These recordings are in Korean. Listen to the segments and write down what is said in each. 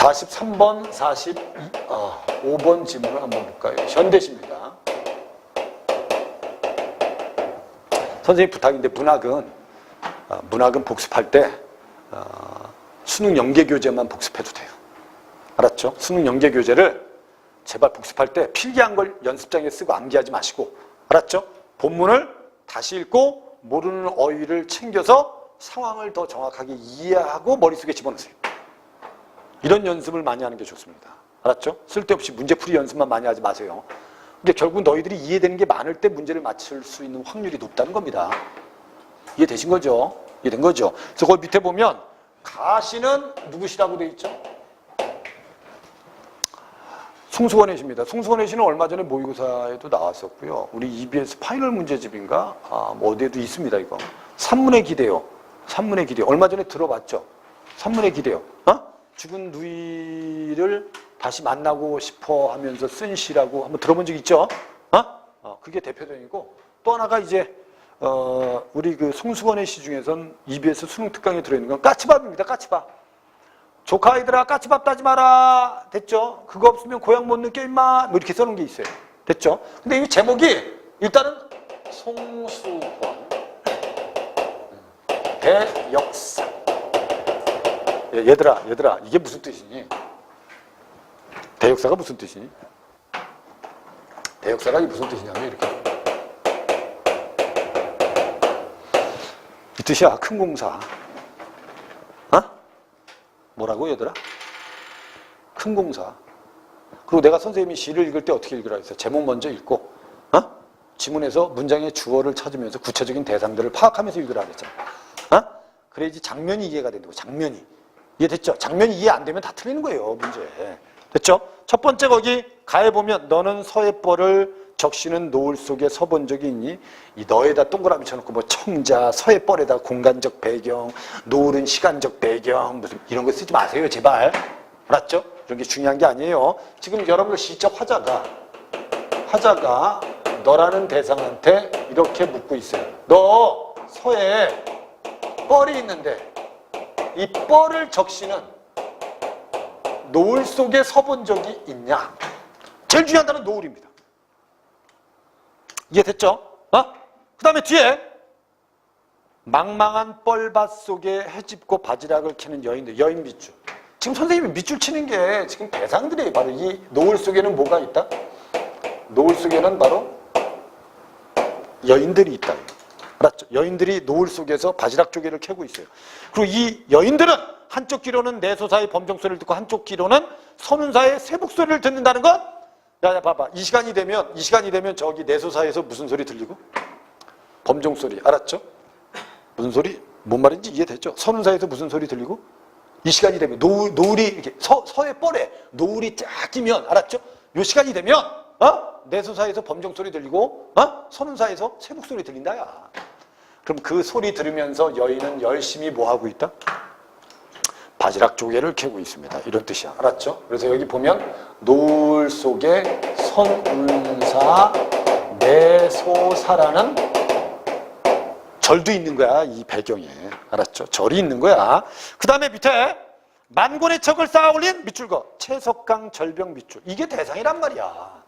43번, 45번 질문을 한번 볼까요? 현대시입니다. 선생님 부탁인데 문학은 어, 문학은 복습할 때 어, 수능 연계 교재만 복습해도 돼요. 알았죠? 수능 연계 교재를 제발 복습할 때 필기한 걸 연습장에 쓰고 암기하지 마시고 알았죠? 본문을 다시 읽고 모르는 어휘를 챙겨서 상황을 더 정확하게 이해하고 머릿속에 집어넣으세요. 이런 연습을 많이 하는 게 좋습니다. 알았죠? 쓸데없이 문제풀이 연습만 많이 하지 마세요. 이게 결국 너희들이 이해되는 게 많을 때 문제를 맞출 수 있는 확률이 높다는 겁니다. 이해되신 거죠? 이해된 거죠? 그래서 거기 밑에 보면 가시는 누구시라고 돼 있죠? 송수건의 시입니다. 송수건의 시는 얼마 전에 모의고사에도 나왔었고요. 우리 EBS 파이널 문제집인가? 아, 뭐 어디에도 있습니다, 이거. 산문의 기대요. 산문의 기대. 얼마 전에 들어봤죠? 산문의 기대요. 어? 죽은 누이를 다시 만나고 싶어 하면서 쓴 시라고 한번 들어본 적 있죠? 어? 어, 그게 대표적이고 또 하나가 이제 어, 우리 그 송수건의 시 중에선 EBS 수능 특강에 들어있는 건 까치밥입니다. 까치밥. 조카 아이들아 까치밥 따지 마라. 됐죠? 그거 없으면 고향 못 느껴 임마. 뭐 이렇게 써놓은 게 있어요. 됐죠? 근데 이 제목이 일단은 송수건 대역사. 예, 얘들아, 얘들아, 이게 무슨 뜻이니? 대역사가 무슨 뜻이니? 대역사가 무슨 뜻이냐면 이렇게. 이 뜻이야, 큰 공사. 어? 뭐라고 얘들아? 큰 공사. 그리고 내가 선생님이 시를 읽을 때 어떻게 읽으라 했어? 제목 먼저 읽고, 어? 지문에서 문장의 주어를 찾으면서 구체적인 대상들을 파악하면서 읽으라 그랬잖아. 어? 그래야지 장면이 이해가 된다고, 장면이. 이해됐죠? 장면이 이해 안 되면 다 틀리는 거예요, 문제. 됐죠? 첫 번째 거기 가에 보면 너는 서해 뻘을 적시는 노을 속에 서본 적이 있니? 이 너에다 동그라미 쳐놓고 뭐 청자, 서해 뻘에다 공간적 배경, 노을은 시간적 배경, 무슨 이런 거 쓰지 마세요, 제발. 알았죠? 이런 게 중요한 게 아니에요. 지금 여러분들 시적 화자가 화자가 너라는 대상한테 이렇게 묻고 있어요. 너 서해 뻘이 있는데 이 뻘을 적시는 노을 속에 서본 적이 있냐? 제일 중요한 단어는 노을입니다. 이해됐죠? 어? 그 다음에 뒤에 망망한 뻘밭 속에 해집고 바지락을 캐는 여인들, 여인 밑줄. 지금 선생님이 밑줄 치는 게 지금 대상들이에요. 바로 이 노을 속에는 뭐가 있다? 노을 속에는 바로 여인들이 있다. 알았죠? 여인들이 노을 속에서 바지락 조개를 캐고 있어요. 그리고 이 여인들은 한쪽 귀로는 내소사의 범정 소리를 듣고 한쪽 귀로는 선운사의 세북 소리를 듣는다는 건 야야 봐봐 이 시간이 되면 이 시간이 되면 저기 내소사에서 무슨 소리 들리고 범정 소리 알았죠? 무슨 소리 뭔 말인지 이해됐죠? 선운사에서 무슨 소리 들리고 이 시간이 되면 노을, 노을이 이렇게 서, 서해 뻘에 노을이 쫙 끼면 알았죠? 요 시간이 되면 어? 내소사에서 범정 소리 들리고 어? 선운사에서 세북 소리 들린다야. 그럼 그 소리 들으면서 여인은 열심히 뭐 하고 있다? 바지락 조개를 캐고 있습니다. 이런 뜻이야. 알았죠? 그래서 여기 보면 노을 속에 선운사 내소사라는 절도 있는 거야. 이 배경에. 알았죠? 절이 있는 거야. 그 다음에 밑에 만권의 척을 쌓아 올린 밑줄거 채석강 절벽 밑줄. 이게 대상이란 말이야.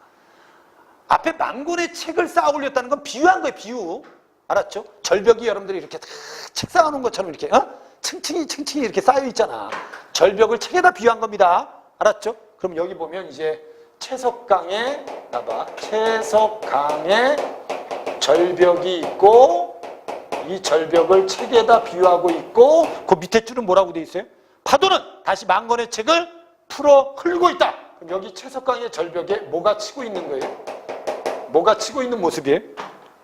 앞에 만권의 책을 쌓아 올렸다는 건 비유한 거예요. 비유. 알았죠? 절벽이 여러분들이 이렇게 다책 쌓아 놓은 것처럼 이렇게 어? 층층이 층층이 이렇게 쌓여 있잖아. 절벽을 책에다 비유한 겁니다. 알았죠? 그럼 여기 보면 이제 채석강에 봐봐. 채석강에 절벽이 있고 이 절벽을 책에다 비유하고 있고 그 밑에 줄은 뭐라고 돼 있어요? 파도는 다시 만권의 책을 풀어 흘고 있다. 그럼 여기 채석강의 절벽에 뭐가 치고 있는 거예요? 뭐가 치고 있는 모습이에요?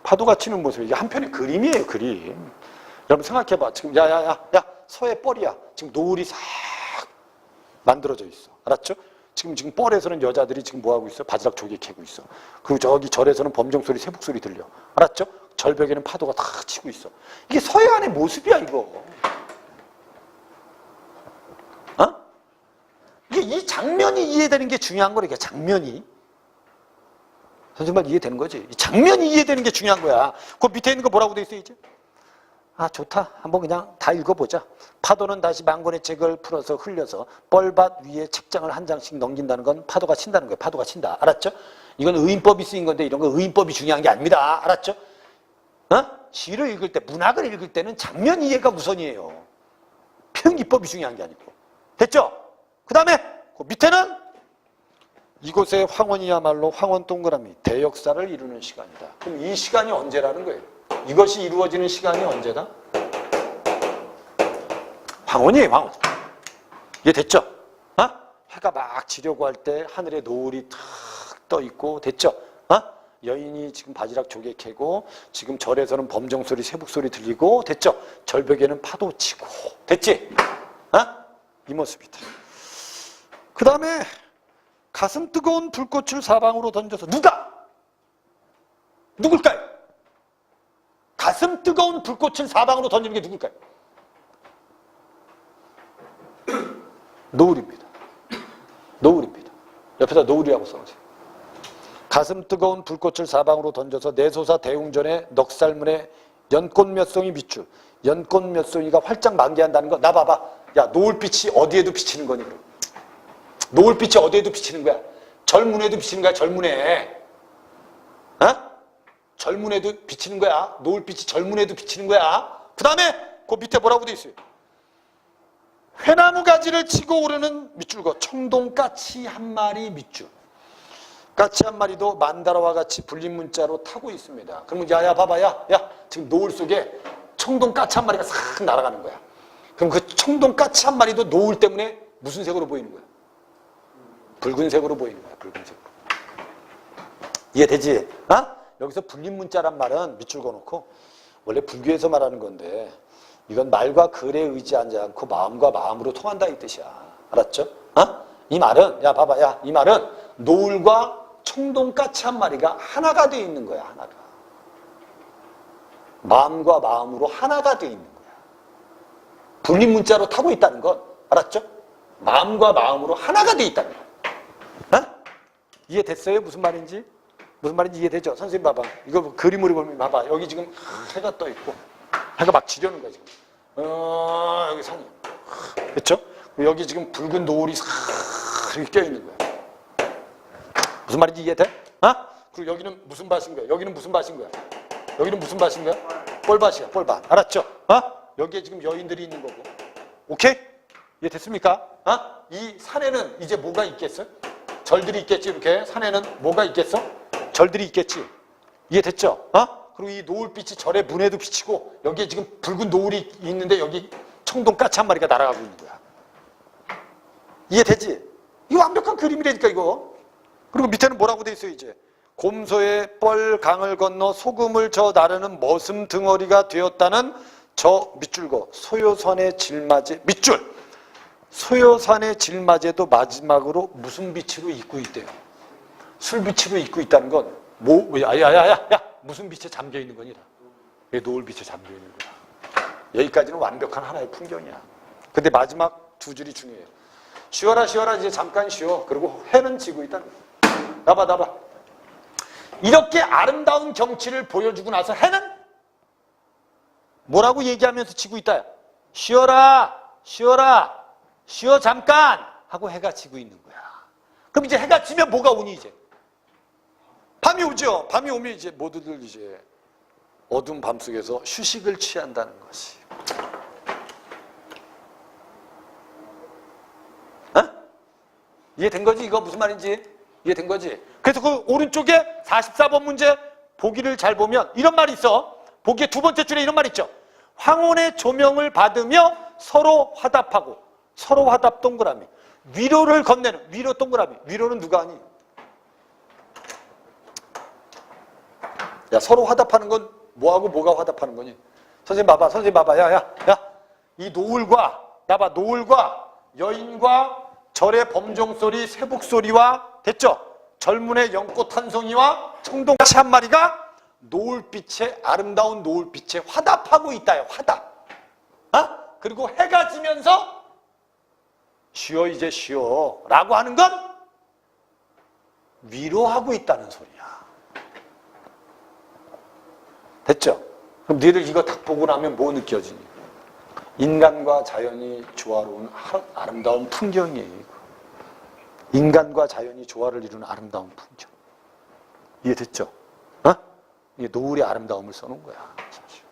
파도가 치는 모습. 이게 한편의 그림이에요, 그림. 여러분 생각해봐. 지금 야야야, 야 서해 뻘이야. 지금 노을이 싹 만들어져 있어. 알았죠? 지금 지금 뻘에서는 여자들이 지금 뭐 하고 있어? 바지락 조개 캐고 있어. 그리고 저기 절에서는 범정 소리, 새북 소리 들려. 알았죠? 절벽에는 파도가 다 치고 있어. 이게 서해안의 모습이야 이거. 어? 이게 이 장면이 이해되는 게 중요한 거니까 장면이. 선생님 말 이해되는 거지? 이 장면이 이해되는 게 중요한 거야. 그 밑에 있는 거 뭐라고 돼 있어 이제? 아 좋다 한번 그냥 다 읽어보자 파도는 다시 망군의 책을 풀어서 흘려서 뻘밭 위에 책장을 한 장씩 넘긴다는 건 파도가 친다는 거예요 파도가 친다 알았죠? 이건 의인법이 쓰인 건데 이런 거 의인법이 중요한 게 아닙니다 알았죠? 어? 시를 읽을 때 문학을 읽을 때는 장면 이해가 우선이에요 편기법이 중요한 게 아니고 됐죠? 그 다음에 그 밑에는 이곳의 황혼이야말로 황혼 동그라미 대역사를 이루는 시간이다 그럼 이 시간이 언제라는 거예요? 이것이 이루어지는 시간이 언제다? 황혼이에요, 황혼. 이해 됐죠? 어? 해가 막 지려고 할 때 하늘에 노을이 탁 떠 있고, 됐죠? 어? 여인이 지금 바지락 조개 캐고, 지금 절에서는 범정 소리, 새북 소리 들리고, 됐죠? 절벽에는 파도 치고, 됐지? 어? 이 모습이다. 그 다음에 가슴 뜨거운 불꽃을 사방으로 던져서 누가? 누굴까요? 가슴 뜨거운 불꽃을 사방으로 던지는 게 누굴까요? 노을입니다. 노을입니다. 옆에다 노을이라고 써보세요. 가슴 뜨거운 불꽃을 사방으로 던져서 내소사 대웅전의 넉살문에 연꽃 몇 송이 비추. 연꽃 몇 송이가 활짝 만개한다는 거. 나 봐봐. 야 노을빛이 어디에도 비치는 거니 그럼. 노을빛이 어디에도 비치는 거야. 절문에도 비치는 거야. 절문에. 어? 절문에도 비치는 거야. 노을빛이 절문에도 비치는 거야. 그 다음에 그 밑에 뭐라고 돼 있어요? 회나무 가지를 치고 오르는 밑줄거 청동 까치 한 마리 밑줄. 까치 한 마리도 만다라와 같이 불린 문자로 타고 있습니다. 그러면 야야 봐봐 야, 야 지금 노을 속에 청동 까치 한 마리가 싹 날아가는 거야. 그럼 그 청동 까치 한 마리도 노을 때문에 무슨 색으로 보이는 거야? 붉은색으로 보이는 거야. 붉은색으로. 이해되지? 어? 여기서 불린 문자란 말은 밑줄 그어놓고 원래 불교에서 말하는 건데 이건 말과 글에 의지하지 않고 마음과 마음으로 통한다 이 뜻이야. 알았죠? 어? 이 말은 야 봐봐 야 이 말은 노을과 청동까치 한 마리가 하나가 되어 있는 거야 하나가. 마음과 마음으로 하나가 되어 있는 거야. 불린 문자로 타고 있다는 건 알았죠? 마음과 마음으로 하나가 되어 있다는 거야. 어? 이해됐어요? 무슨 말인지? 무슨 말인지 이해되죠? 선생님 봐봐. 이거 뭐 그림으로 보면 봐봐. 여기 지금 해가 떠 있고 해가 막 지려는 거야 지금. 어, 여기 산이. 그렇죠? 여기 지금 붉은 노을이 싹 이렇게 껴 있는 거야. 무슨 말인지 이해돼? 어? 그리고 여기는 무슨 밭인 거야? 여기는 무슨 밭인 거야? 여기는 무슨 밭인 거야? 뻘밭이야, 뻘밭. 알았죠? 어? 여기에 지금 여인들이 있는 거고. 오케이? 이해 됐습니까? 어? 이 산에는 이제 뭐가 있겠어? 절들이 있겠지, 이렇게. 산에는 뭐가 있겠어? 절들이 있겠지. 이해됐죠? 어? 그리고 이 노을빛이 절의 문에도 비치고 여기에 지금 붉은 노을이 있는데 여기 청동까치 한 마리가 날아가고 있는 거야. 이해되지? 이거 완벽한 그림이라니까 이거. 그리고 밑에는 뭐라고 돼 있어요 이제. 곰소의 뻘 강을 건너 소금을 저 나르는 머슴 덩어리가 되었다는 저 밑줄거 소요산의 질맞이 밑줄. 소요산의 질맞이도 마지막으로 무슨 빛으로 입고 있대요? 술 빛으로 입고 있다는 건 뭐, 야야야야 야, 무슨 빛에 잠겨 있는 거니라. 왜 노을 빛에 잠겨 있는 거야. 여기까지는 완벽한 하나의 풍경이야. 근데 마지막 두 줄이 중요해요. 쉬어라 쉬어라 이제 잠깐 쉬어. 그리고 해는 지고 거야. 나봐 나봐. 이렇게 아름다운 경치를 보여주고 나서 해는 뭐라고 얘기하면서 지고 있다. 쉬어라 쉬어라 쉬어 잠깐 하고 해가 지고 있는 거야. 그럼 이제 해가 지면 뭐가 오니 이제? 밤이 오죠. 밤이 오면 이제 모두들 이제 어두운 밤 속에서 휴식을 취한다는 것이. 어? 이해된 거지? 이거 무슨 말인지? 이해된 거지? 그래서 그 오른쪽에 44번 문제 보기를 잘 보면 이런 말이 있어. 보기의 두 번째 줄에 이런 말이 있죠. 황혼의 조명을 받으며 서로 화답하고 서로 화답 동그라미. 위로를 건네는 위로 동그라미. 위로는 누가 하니? 야 서로 화답하는 건 뭐하고 뭐가 화답하는 거니? 선생님 봐봐 선생님 봐봐 야 야 야 이 노을과 나봐 노을과 여인과 절의 범종 소리 새북 소리와 됐죠? 절문의 연꽃 한 송이와 청동치 한 마리가 노을빛에 아름다운 노을빛에 화답하고 있다요 화답 어? 그리고 해가 지면서 쉬어 이제 쉬어 라고 하는 건 위로하고 있다는 소리야 됐죠? 그럼 너희들 이거 딱 보고 나면 뭐 느껴지니? 인간과 자연이 조화로운 아- 아름다운 풍경이에요. 인간과 자연이 조화를 이루는 아름다운 풍경. 이해됐죠? 어? 이게 노을의 아름다움을 써놓은 거야. 사실.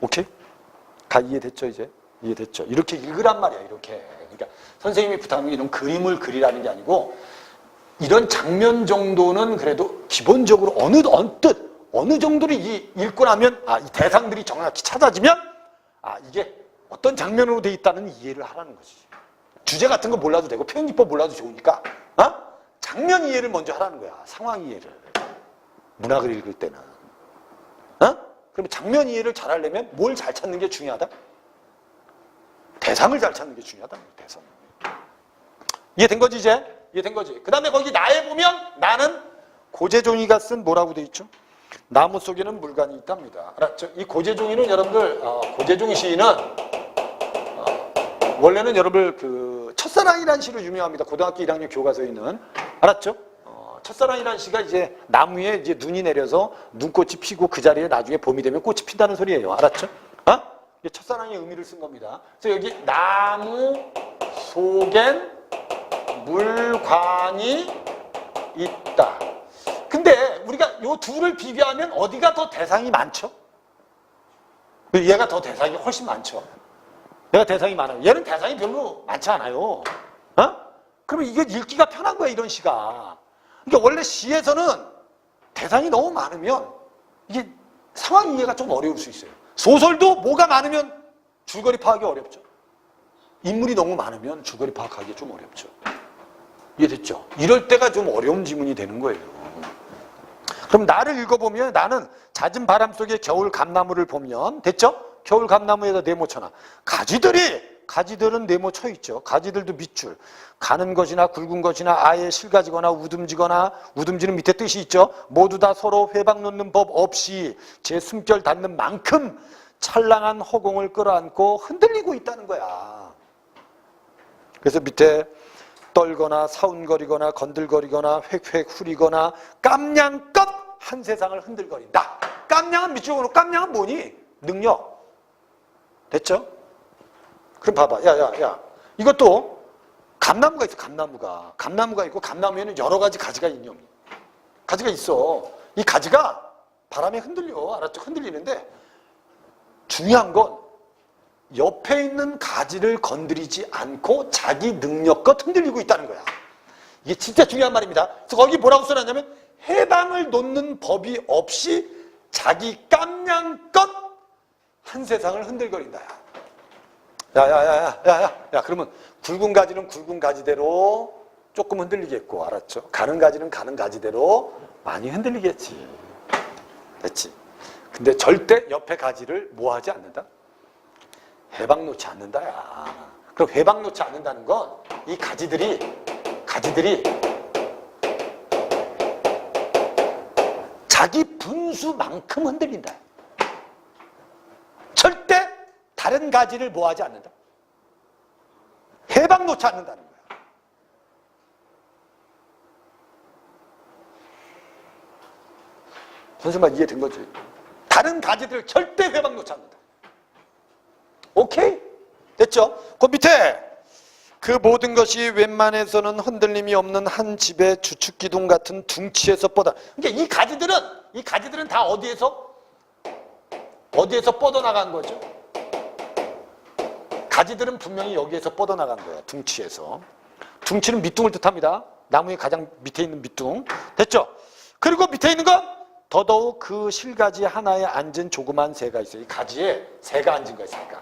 오케이? 다 이해됐죠, 이제? 이해됐죠? 이렇게 읽으란 말이야, 이렇게. 그러니까 선생님이 부탁하는 게 이런 그림을 그리라는 게 아니고 이런 장면 정도는 그래도 기본적으로 어느 언뜻 어느 정도를 이- 읽고 나면 아, 이 대상들이 정확히 찾아지면 아, 이게 어떤 장면으로 돼 있다는 이해를 하라는 거지. 주제 같은 거 몰라도 되고 표현 기법 몰라도 좋으니까 어? 장면 이해를 먼저 하라는 거야. 상황 이해를. 문학을 읽을 때는. 어? 그러면 장면 이해를 잘 하려면 뭘 잘 찾는 게 중요하다? 대상을 잘 찾는 게 중요하다. 대상. 이해된 거지 이제? 이해된 거지. 그 다음에 거기 나에 보면 나는 고재종이가 쓴 뭐라고 돼 있죠? 나무 속에는 물관이 있답니다. 알았죠? 이 고재종이는 여러분들 어, 고재종 시인은 어, 원래는 여러분들 그 첫사랑이라는 시로 유명합니다. 고등학교 1학년 교과서에 있는 알았죠? 어, 첫사랑이라는 시가 이제 나무에 이제 눈이 내려서 눈꽃이 피고 그 자리에 나중에 봄이 되면 꽃이 핀다는 소리예요. 알았죠? 어? 이게 첫사랑의 의미를 쓴 겁니다. 그래서 여기 나무 속엔 물관이 있다. 근데 우리가 요 둘을 비교하면 어디가 더 대상이 많죠? 얘가 더 대상이 훨씬 많죠. 얘가 대상이 많아요. 얘는 대상이 별로 많지 않아요. 어? 그러면 이게 읽기가 편한 거야, 이런 시가. 그러니까 원래 시에서는 대상이 너무 많으면 이게 상황 이해가 좀 어려울 수 있어요. 소설도 뭐가 많으면 줄거리 파악이 어렵죠. 인물이 너무 많으면 줄거리 파악하기 좀 어렵죠. 이해됐죠? 이럴 때가 좀 어려운 지문이 되는 거예요. 그럼 나를 읽어보면 나는 잦은 바람 속에 겨울 감나무를 보면 됐죠? 겨울 감나무에다 네모 쳐놔. 가지들이 가지들은 네모 쳐 있죠. 가지들도 밑줄. 가는 것이나 굵은 것이나 아예 실가지거나 우듬지거나 우듬지는 밑에 뜻이 있죠. 모두 다 서로 회방 놓는 법 없이 제 숨결 닿는 만큼 찰랑한 허공을 끌어안고 흔들리고 있다는 거야. 그래서 밑에 떨거나 사운거리거나 건들거리거나 획획 후리거나 깜냥껏 한 세상을 흔들거린다. 깜냥은 밑줄으로 깜냥은 뭐니? 능력. 됐죠? 그럼 봐봐. 야, 야, 야. 이것도 감나무가 있어, 감나무가. 감나무가 있고, 감나무에는 여러 가지 가지가 있냐. 가지가 있어. 이 가지가 바람에 흔들려. 알았죠? 흔들리는데, 중요한 건 옆에 있는 가지를 건드리지 않고 자기 능력껏 흔들리고 있다는 거야. 이게 진짜 중요한 말입니다. 그래서 거기 뭐라고 써놨냐면 해방을 놓는 법이 없이 자기 깜냥껏 한 세상을 흔들거린다. 야야야야야야 야, 야, 야, 그러면 굵은 가지는 굵은 가지대로 조금 흔들리겠고 알았죠? 가는 가지는 가는 가지대로 많이 흔들리겠지. 됐지? 근데 절대 옆에 가지를 뭐 하지 않는다? 해방 놓지 않는다 야. 그럼 해방 놓지 않는다는 건 이 가지들이 가지들이 자기 분수만큼 흔들린다. 절대 다른 가지를 뭐 하지 않는다. 해방 놓지 않는다는 거야. 선생님 이해된 거지? 다른 가지들을 절대 해방 놓지 않는다. 오케이? 됐죠? 그 밑에 그 모든 것이 웬만해서는 흔들림이 없는 한 집의 주축기둥 같은 둥치에서 뻗어. 그러니까 이 가지들은 이 가지들은 다 어디에서 어디에서 뻗어나간 거죠? 가지들은 분명히 여기에서 뻗어나간 거야. 둥치에서. 둥치는 밑둥을 뜻합니다. 나무의 가장 밑에 있는 밑둥. 됐죠? 그리고 밑에 있는 건 더더욱 그 실가지 하나에 앉은 조그만 새가 있어요. 이 가지에 새가 앉은 거야, 새가.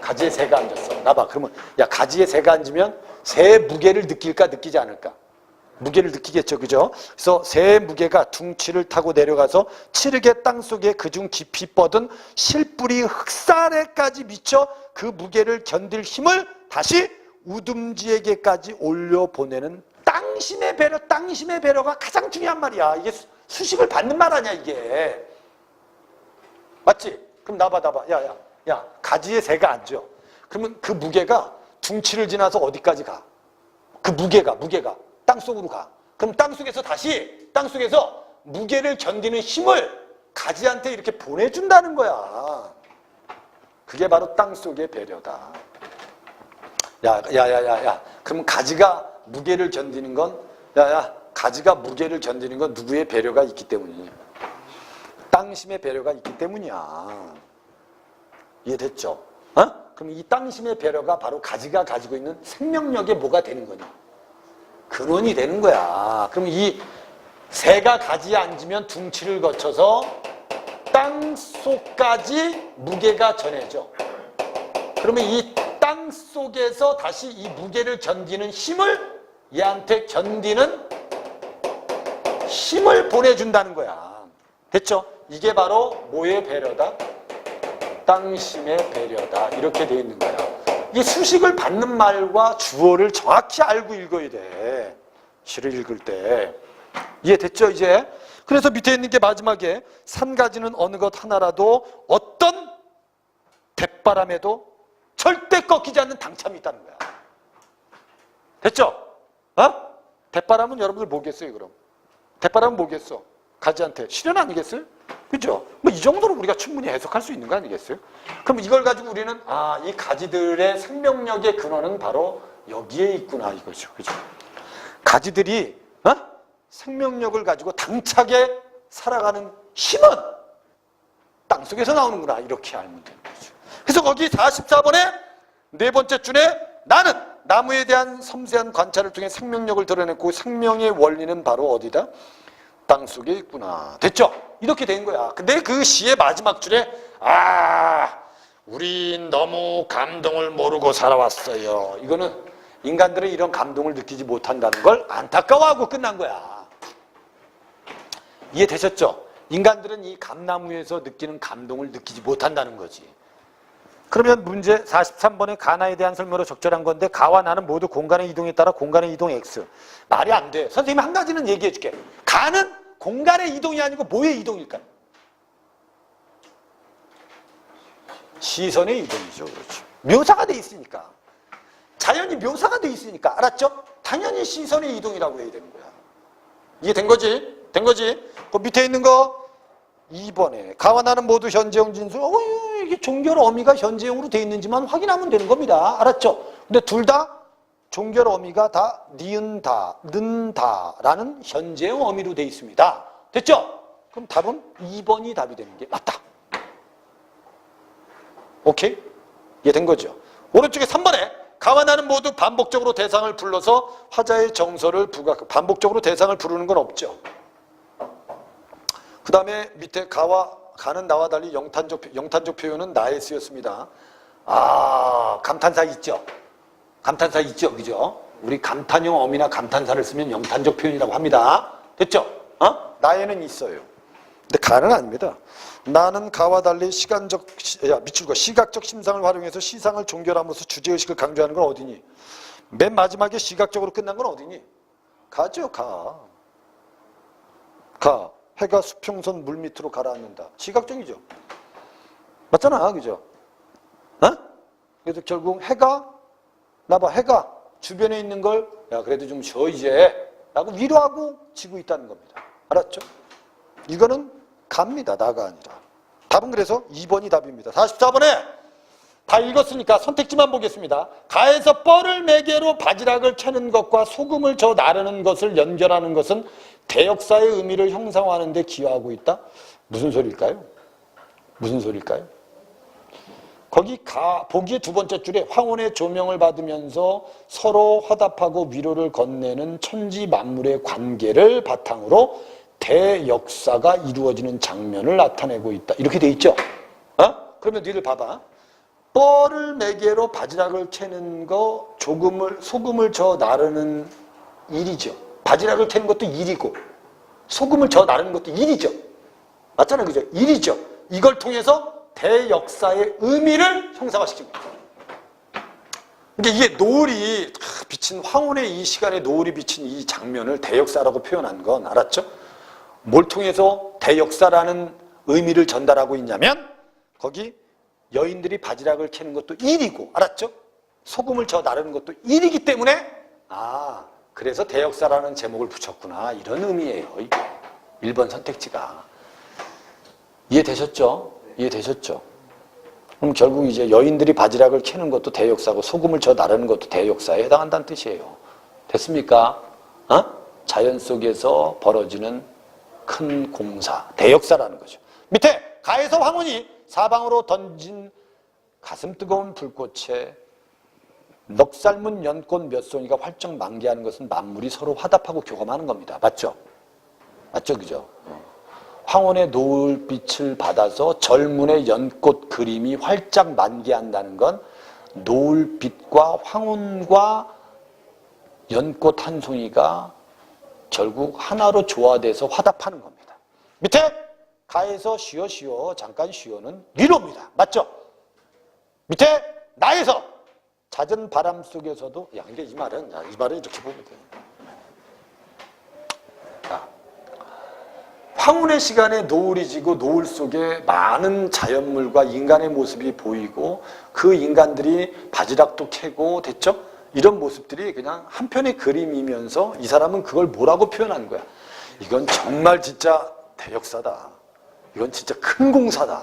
가지에 새가 앉았어. 나봐. 그러면 야 가지에 새가 앉으면 새의 무게를 느낄까 느끼지 않을까? 무게를 느끼겠죠, 그죠? 그래서 새의 무게가 둥치를 타고 내려가서 칠흑의 땅 속에 그중 깊이 뻗은 실뿌리 흑살에까지 미쳐 그 무게를 견딜 힘을 다시 우듬지에게까지 올려 보내는 땅심의 배려, 땅심의 배려가 가장 중요한 말이야. 이게 수- 수식을 받는 말 아니야, 이게. 맞지? 그럼 나봐, 나봐. 야, 야, 야, 가지에 새가 앉아. 그러면 그 무게가 둥치를 지나서 어디까지 가? 그 무게가, 무게가 땅 속으로 가. 그럼 땅 속에서 다시, 땅 속에서 무게를 견디는 힘을 가지한테 이렇게 보내준다는 거야. 그게 바로 땅 속의 배려다. 야, 야, 야, 야, 야. 그럼 가지가 무게를 견디는 건, 야, 야, 가지가 무게를 견디는 건 누구의 배려가 있기 때문이냐. 땅심의 배려가 있기 때문이야. 이해됐죠? 어? 그럼 이 땅심의 배려가 바로 가지가 가지고 있는 생명력의 뭐가 되는 거냐? 근원이 되는 거야. 그럼 이 새가 가지에 앉으면 둥치를 거쳐서 땅 속까지 무게가 전해져. 그러면 이 땅 속에서 다시 이 무게를 견디는 힘을 얘한테 견디는 힘을 보내준다는 거야. 됐죠? 이게 바로 뭐의 배려다? 땅심의 배려다. 이렇게 돼 있는 거야. 이 수식을 받는 말과 주어를 정확히 알고 읽어야 돼. 시를 읽을 때. 이해됐죠, 이제? 그래서 밑에 있는 게 마지막에 산 가지는 어느 것 하나라도 어떤 대바람에도 절대 꺾이지 않는 당참이 있다는 거야. 됐죠? 어? 대바람은 여러분들 뭐겠어요, 그럼? 대바람은 뭐겠어? 가지한테 실현 아니겠어요? 그죠? 뭐이 정도로 우리가 충분히 해석할 수 있는 거 아니겠어요? 그럼 이걸 가지고 우리는 아, 이 가지들의 생명력의 근원은 바로 여기에 있구나 이거죠. 그죠? 가지들이 어? 생명력을 가지고 당차게 살아가는 힘은 땅 속에서 나오는구나 이렇게 알면 되는 거죠. 그래서 거기 44번에 네 번째 줄에 나는 나무에 대한 섬세한 관찰을 통해 생명력을 드러냈고 생명의 원리는 바로 어디다? 땅 속에 있구나. 됐죠? 이렇게 된 거야. 근데 그 시의 마지막 줄에 아, 우린 너무 감동을 모르고 살아왔어요. 이거는 인간들은 이런 감동을 느끼지 못한다는 걸 안타까워하고 끝난 거야. 이해되셨죠? 인간들은 이 감나무에서 느끼는 감동을 느끼지 못한다는 거지. 그러면 문제 43번의 가나에 대한 설명으로 적절한 건데 가와 나는 모두 공간의 이동에 따라 공간의 이동 x. 말이 안 돼. 선생님이 한 가지는 얘기해 줄게. 가는 공간의 이동이 아니고 뭐의 이동일까요? 시선의 이동이죠. 그렇죠. 묘사가 돼 있으니까. 자연이 묘사가 돼 있으니까. 알았죠? 당연히 시선의 이동이라고 해야 되는 거야. 이해된 거지? 된 거지? 그 밑에 있는 거 2번에 가와 나는 모두 현재형 진술. 어, 이게 종결 어미가 현재형으로 돼 있는지만 확인하면 되는 겁니다. 알았죠? 근데 둘 다 종결 어미가 다 니은다, 는다라는 현재형 어미로 돼 있습니다. 됐죠? 그럼 답은 2번이 답이 되는 게 맞다. 오케이? 이해된 거죠? 오른쪽에 3번에 가와 나는 모두 반복적으로 대상을 불러서 화자의 정서를 부각, 반복적으로 대상을 부르는 건 없죠. 그 다음에 밑에 가와 가는 나와 달리 영탄적, 영탄적 표현은 나에 쓰였습니다. 아, 감탄사 있죠? 감탄사 있죠? 그죠? 우리 감탄형 어미나 감탄사를 쓰면 영탄적 표현이라고 합니다. 됐죠? 어? 나에는 있어요. 근데 가는 아닙니다. 나는 가와 달리 시간적, 시- 야, 미출과 시각적 심상을 활용해서 시상을 종결함으로써 주제 의식을 강조하는 건 어디니? 맨 마지막에 시각적으로 끝난 건 어디니? 가죠, 가. 가. 해가 수평선 물 밑으로 가라앉는다. 시각적이죠. 맞잖아, 그죠? 어? 그래서 결국 해가 나봐, 해가 주변에 있는 걸 야, 그래도 좀 쉬어 이제 라고 위로하고 지고 있다는 겁니다. 알았죠? 이거는 갑니다. 나가 아니라. 답은 그래서 2번이 답입니다. 44번에 다 읽었으니까 선택지만 보겠습니다. 가에서 뻘을 매개로 바지락을 캐는 것과 소금을 저 나르는 것을 연결하는 것은 대역사의 의미를 형상화하는 데 기여하고 있다? 무슨 소리일까요? 무슨 소리일까요? 거기 가 보기의 두 번째 줄에 황혼의 조명을 받으면서 서로 화답하고 위로를 건네는 천지 만물의 관계를 바탕으로 대역사가 이루어지는 장면을 나타내고 있다. 이렇게 돼 있죠? 어? 그러면 니들 봐봐. 뻘을 매개로 바지락을 캐는 거 조금을 소금을 저 나르는 일이죠. 바지락을 캐는 것도 일이고 소금을 저 나르는 것도 일이죠. 맞잖아요, 그죠? 일이죠. 이걸 통해서 대역사의 의미를 형상화시킵니다. 근데 이게 노을이 탁 비친 황혼의 이 시간에 노을이 비친 이 장면을 대역사라고 표현한 건 알았죠? 뭘 통해서 대역사라는 의미를 전달하고 있냐면 거기 여인들이 바지락을 캐는 것도 일이고 알았죠? 소금을 저 나르는 것도 일이기 때문에 아 그래서 대역사라는 제목을 붙였구나 이런 의미예요. 1번 선택지가. 이해되셨죠? 이해되셨죠? 그럼 결국 이제 여인들이 바지락을 캐는 것도 대역사고 소금을 저 나르는 것도 대역사에 해당한다는 뜻이에요. 됐습니까? 어? 자연 속에서 벌어지는 큰 공사, 대역사라는 거죠. 밑에 가에서 황혼이 사방으로 던진 가슴 뜨거운 불꽃에 넉살문 연꽃 몇 송이가 활짝 만개하는 것은 만물이 서로 화답하고 교감하는 겁니다. 맞죠? 맞죠? 그죠? 어. 황혼의 노을빛을 받아서 절문의 연꽃 그림이 활짝 만개한다는 건 노을빛과 황혼과 연꽃 한 송이가 결국 하나로 조화돼서 화답하는 겁니다. 밑에 가에서 쉬어 쉬어 잠깐 쉬어는 위로입니다. 맞죠? 밑에 나에서 잦은 바람 속에서도 야 이게 이 말은 야, 이 말은 이렇게 보면 돼요. 황혼의 시간에 노을이 지고 노을 속에 많은 자연물과 인간의 모습이 보이고 그 인간들이 바지락도 캐고 됐죠? 이런 모습들이 그냥 한편의 그림이면서 이 사람은 그걸 뭐라고 표현한 거야? 이건 정말 진짜 대역사다. 이건 진짜 큰 공사다.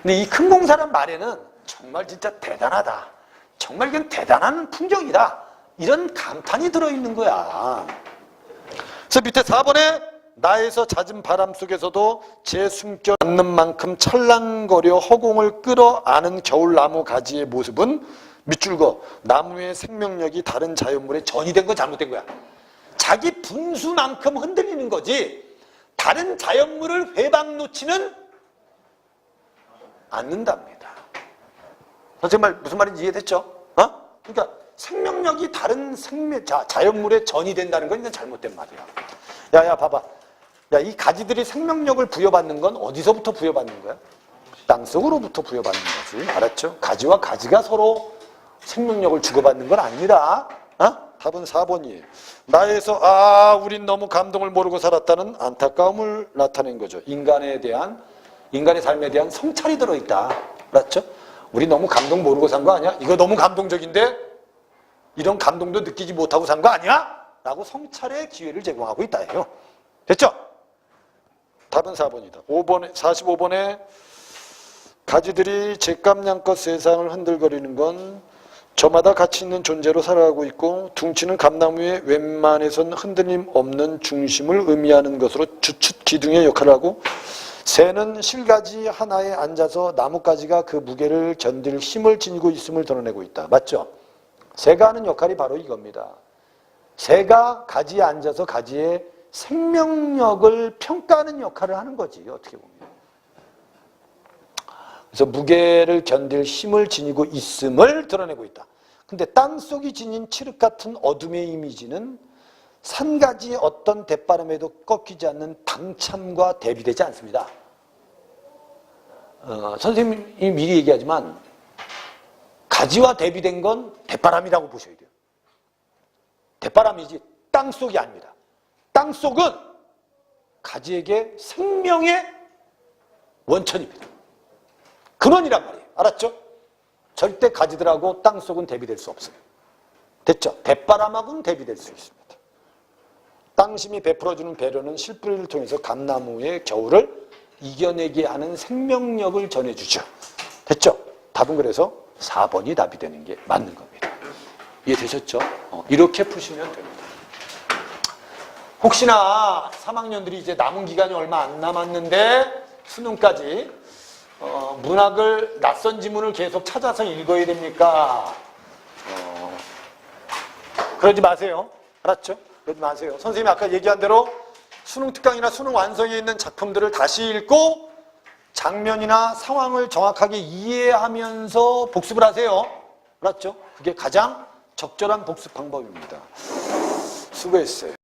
근데 이 큰 공사란 말에는 정말 진짜 대단하다. 정말 이건 대단한 풍경이다. 이런 감탄이 들어있는 거야. 그래서 밑에 4번에 나에서 잦은 바람 속에서도 제 숨겨 않는 만큼 찰랑거려 허공을 끌어안은 겨울나무 가지의 모습은 밑줄 거 나무의 생명력이 다른 자연물에 전이된 건 잘못된 거야. 자기 분수만큼 흔들리는 거지 다른 자연물을 회방 놓지는 않는답니다. 선생님 말 무슨 말인지 이해됐죠? 어? 그러니까 생명력이 다른 생명 자, 자연물에 전이 된다는 건 이건 잘못된 말이야. 야야 봐봐. 야 이 가지들이 생명력을 부여받는 건 어디서부터 부여받는 거야? 땅속으로부터 부여받는 거지. 알았죠? 가지와 가지가 서로 생명력을 주고받는 건 아닙니다. 어? 답은 4번이에요. 나에서 아 우린 너무 감동을 모르고 살았다는 안타까움을 나타낸 거죠. 인간에 대한 인간의 삶에 대한 성찰이 들어있다. 맞죠? 우리 너무 감동 모르고 산 거 아니야? 이거 너무 감동적인데 이런 감동도 느끼지 못하고 산 거 아니야? 라고 성찰의 기회를 제공하고 있다예요. 됐죠? 답은 4번이다. 5번에 45번에 가지들이 제값냥껏 세상을 흔들거리는 건 저마다 가치 있는 존재로 살아가고 있고 둥치는 감나무의 웬만해선 흔들림 없는 중심을 의미하는 것으로 주축 기둥의 역할을 하고 새는 실가지 하나에 앉아서 나뭇가지가 그 무게를 견딜 힘을 지니고 있음을 드러내고 있다. 맞죠? 새가 하는 역할이 바로 이겁니다. 새가 가지에 앉아서 가지의 생명력을 평가하는 역할을 하는 거지 어떻게 보면. 그래서 무게를 견딜 힘을 지니고 있음을 드러내고 있다. 근데 땅속이 지닌 칠흑 같은 어둠의 이미지는 산가지의 어떤 대바람에도 꺾이지 않는 당참과 대비되지 않습니다. 어, 선생님이 미리 얘기하지만 가지와 대비된 건 대바람이라고 보셔야 돼요. 대바람이지 땅속이 아닙니다. 땅 속은 가지에게 생명의 원천입니다. 근원이란 말이에요. 알았죠? 절대 가지들하고 땅 속은 대비될 수 없어요. 됐죠? 대바람하고는 대비될 수 있습니다. 땅심이 베풀어주는 배려는 실뿌리를 통해서 감나무의 겨울을 이겨내게 하는 생명력을 전해주죠. 됐죠? 답은 그래서 4번이 답이 되는 게 맞는 겁니다. 이해되셨죠? 어, 이렇게 푸시면 됩니다. 혹시나 3학년들이 이제 남은 기간이 얼마 안 남았는데 수능까지 어, 문학을 낯선 지문을 계속 찾아서 읽어야 됩니까? 어, 그러지 마세요. 알았죠? 그러지 마세요. 선생님이 아까 얘기한 대로 수능 특강이나 수능 완성에 있는 작품들을 다시 읽고 장면이나 상황을 정확하게 이해하면서 복습을 하세요. 알았죠? 그게 가장 적절한 복습 방법입니다. 수고했어요.